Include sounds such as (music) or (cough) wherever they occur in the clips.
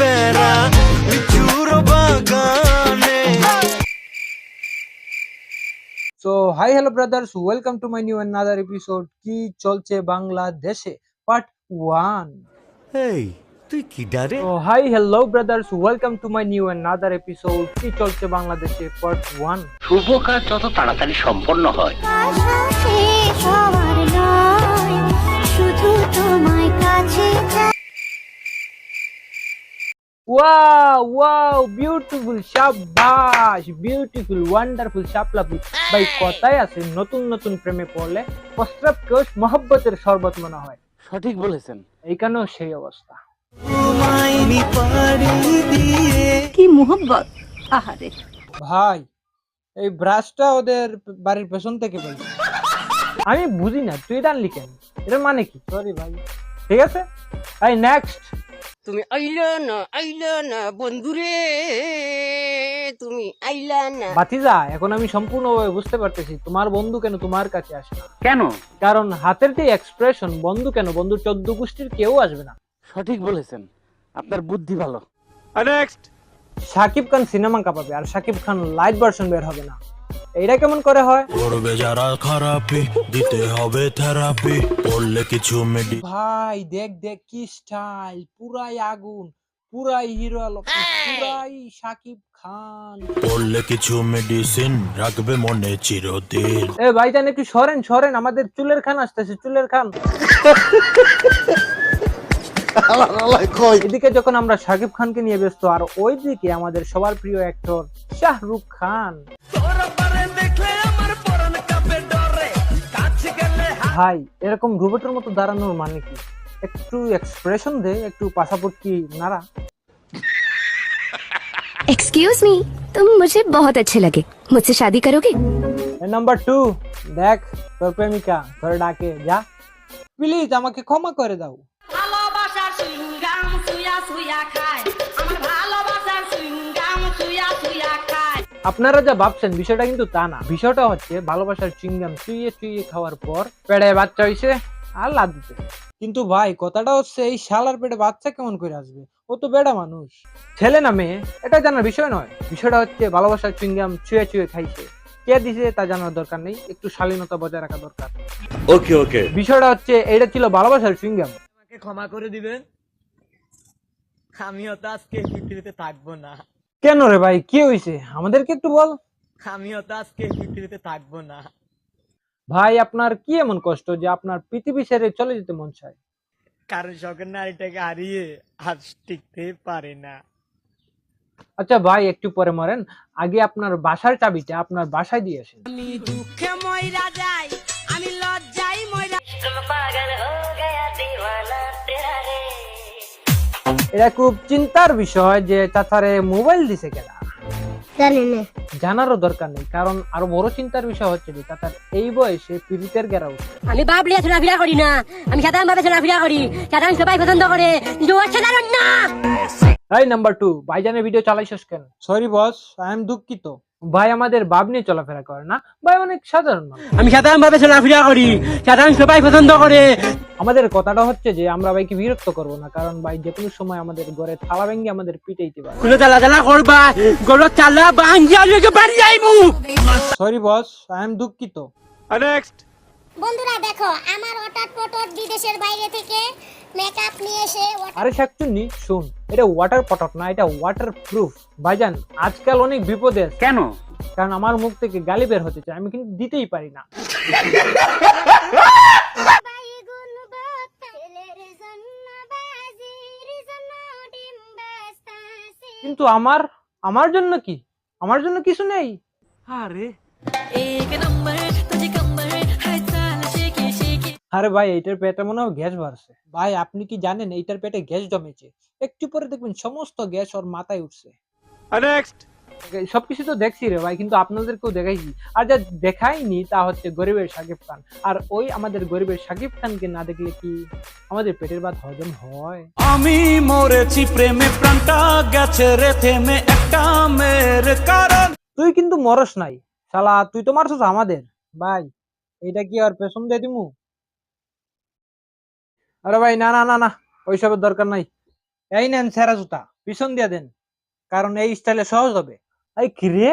বেড়া লিচুর বাগানে so hi hello brothers welcome to my new another episode কি চলছে বাংলাদেশে পার্ট ওয়ান এই তুই কি ডারে? তো hi hello brothers welcome to my new another episode কি চলছে বাংলাদেশে পার্ট ওয়ান শুভ কাজ যত তাড়াতাড়ি সম্পন্ন হয়। আশা শেষ হওয়ার নয় শুধু তোমায় কাছে চাই। ওয়াও ওয়াও বিউটিফুল শাবাশ বিউটিফুল ওয়ান্ডারফুল শাপলাফুল ভাই কথাই আছে নতুন নতুন প্রেমে পড়লে মহব্বতের শরবত মনে হয়। সঠিক বলেছেন। এইখানেও সেই অবস্থা। কি মোহব্বত? আহারে। ভাই এই ব্রাশটা ওদের বাড়ির পেছন থেকে পাইছি আমি বুঝি না তুই এটা আনলি কেন? এটার মানে কি? সরি ভাই। ঠিক আছে? ভাই নেক্সট তুমি আইলা না আইলা না বন্ধুরে তুমি আইলা না। বাতিজা এখন আমি সম্পূর্ণভাবে বুঝতে পারতেছি তোমার বন্ধু কেন তোমার কাছে আসে না? কেন? কারণ হাতের যে এক্সপ্রেশন বন্ধু কেন? বন্ধু চোদ্দ গোষ্ঠীর কেউ আসবে না। সঠিক বলেছেন আপনার বুদ্ধি ভালো। নেক্সট সাকিব খান সিনেমা কাঁপাবে আর সাকিব খান লাইভ ভার্সন বের হবে না। এইটা কেমন করে হয়? করবে যারা খারাপি দিতে হবে থেরাপি পড়লে কিছু মেডি ভাই দেখ দেখ কি স্টাইল পুরাই আগুন পুরাই হিরো আলম পুরাই সাকিব খান। পড়লে কিছু মেডিসিন রাখবে মনে চিরদিন। এ ভাইজান একটু সরেন সরেন আমাদের চুলের খান আসতেছে চুলের খান। এদিকে যখন আমরা সাকিব খানকে নিয়ে ব্যস্ত আর ওইদিকে আমাদের সবার প্রিয় অ্যাক্টর শাহরুখ খান। ভাই এরকম রোবটের মতো দাঁড়ানোর মানে কি একটু এক্সপ্রেশন দে একটু পাসাপোর্ট কি নাড়া एक्सक्यूज मी तुम मुझे बहुत अच्छे लगे मुझसे शादी करोगे নাম্বার টু দেখ তোর প্রেমিকা ঘরে ডাকে যা প্লিজ আমাকে ক্ষমা করে দাও আপনারা যা ভাবছেন বিষয়টা কিন্তু তা না। বিষয়টা হচ্ছে ভালোবাসার চিংগাম চুইয়ে চুইয়ে খাওয়ার পর পেটে বাচ্চা হইছে আর লাদ দিতে কিন্তু ভাই কথাটা হচ্ছে এই শালার পেটে বাচ্চা কেমন করে আসবে? ও তো বেড়া মানুষ। ছেলে না মেয়ে এটা জানার বিষয় নয়। বিষয়টা হচ্ছে ভালোবাসার চিংগাম চুয়ে চুয়ে খাইছে। কে দিছে তা জানার দরকার নেই একটু শালীনতা বজায় রাখা দরকার। ওকে ওকে। বিষয়টা হচ্ছে এটা ছিল ভালোবাসার চুইংগাম আমাকে ক্ষমা করে দিবেন? আমিও তো আজকে পৃথিবীতে থাকব না। কেন রে ভাই? কি হইছে? আমাদেরকে একটু বল। আমিও তো আজকে পৃথিবীতে থাকব না। ভাই আপনার কি এমন কষ্ট যে আপনার পৃথিবী ছেড়ে চলে যেতে মন চায়? কারণ শখের নারীটাকে হারিয়ে আর টিকতে পারে না। আচ্ছা ভাই একটু পরে মরেন। আগে আপনার বাসার চাবিটা আপনার বাসায় দিয়ে আসেন। আমি দুঃখে ময়রা যাই। এটা খুব চিন্তার বিষয় যে চাচারে মোবাইল দিছে কেনা? জানি না। জানারও দরকার নেই কারণ আরও বড় চিন্তার বিষয় হচ্ছে যে চাচার এই বয়সে পীড়িতের গেরা উঠছে আমি বাবলিয়া চলাফেরা করি না আমি সাধারণ ভাবে চলাফেরা করি সাধারণ সবাই পছন্দ করে কিন্তু অসাধারণ না! এই নাম্বার টু ভাইজানের ভিডিও চালাইছস কেন? সরি বস আই এম দুঃখিত। ভাই আমাদের বাপ নিয়ে চলাফেরা করে না ভাই অনেক সাধারণ আমি সাধারণ ভাবে চলাফেরা করি সাধারণ সবাই পছন্দ করে। আমাদের কথাটা হচ্ছে যে আমরা ভাইকে বিরক্ত করব না কারণ ভাই যে কোনো সময় আমাদের ঘরে থালা ভেঙে আমাদের পিটাইতে পারে কোনো চালা চালা করবা গরু চালা বাঙ্গিয়া লেগে বাড়ি যাইবু সরি বস আই এম দুঃখিত। নেক্সট বন্ধুরা দেখো আমার হঠাৎ পটট বিদেশের বাইরে থেকে মেকআপ নিয়ে এসে আরে শাকচুন্নি শুন এটা ওয়াটার পটক না এটা ওয়াটার প্রুফ ভাইজান আজকাল অনেক বিপদে কেন? কারণ আমার মুখ থেকে গালি বের হতে চায় আমি কিন্তু দিতেই পারি না। কিন্তু আমার আমার জন্য কি? আমার জন্য কিছু নেই। আরে। ভাই এইটার পেটে মনে হয় গ্যাস বাড়ছে। ভাই আপনি কি জানেন এইটার পেটে গ্যাস জমেছে? একটু পরে দেখবেন সমস্ত গ্যাস ওর মাথায় উঠছে। সবকিছু তো দেখছি রে ভাই কিন্তু আপনাদেরকেও দেখাইছি। আর যা দেখাইনি তা হচ্ছে গরিবের সাকিব খান। আর ওই আমাদের গরিবের সাকিব খানকে না দেখলে কি আমাদের পেটের ভাত হজম হয়? আমি মরেছি প্রেমে প্রাণটা গেছে রে থেমে। একটা মেয়ের কারণ। তুই কিন্তু মরস নাই। শালা তুই তো মারছস আমাদের। ভাই এটা কি আর পেছন দিয়ে দিমু? আরে ভাই না না না না ওইসবের দরকার নাই। এই নেন সেরা জুতা। পিছন দিয়ে দেন কারণ এই স্টাইলে সহজ হবে। এই কি রে?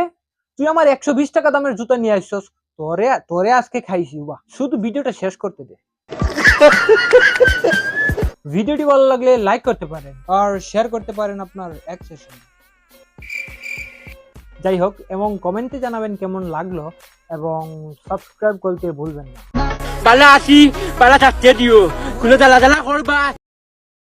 তুই আমার একশো বিশ টাকা দামের জুতা নিয়ে আসছস? তোরে তোরে আজকে খাইছি বাহ। শুধু ভিডিওটা শেষ করতে দে। (laughs) ভিডিওটি ভালো লাগলে লাইক করতে পারেন আর শেয়ার করতে পারেন আপনার এক সেশন যাই হোক এবং কমেন্টে জানাবেন কেমন লাগল এবং সাবস্ক্রাইব করতে ভুলবেন না। পালা আসি পালা থাকতে দিও। কোনো জ্বালা জ্বালা করবা।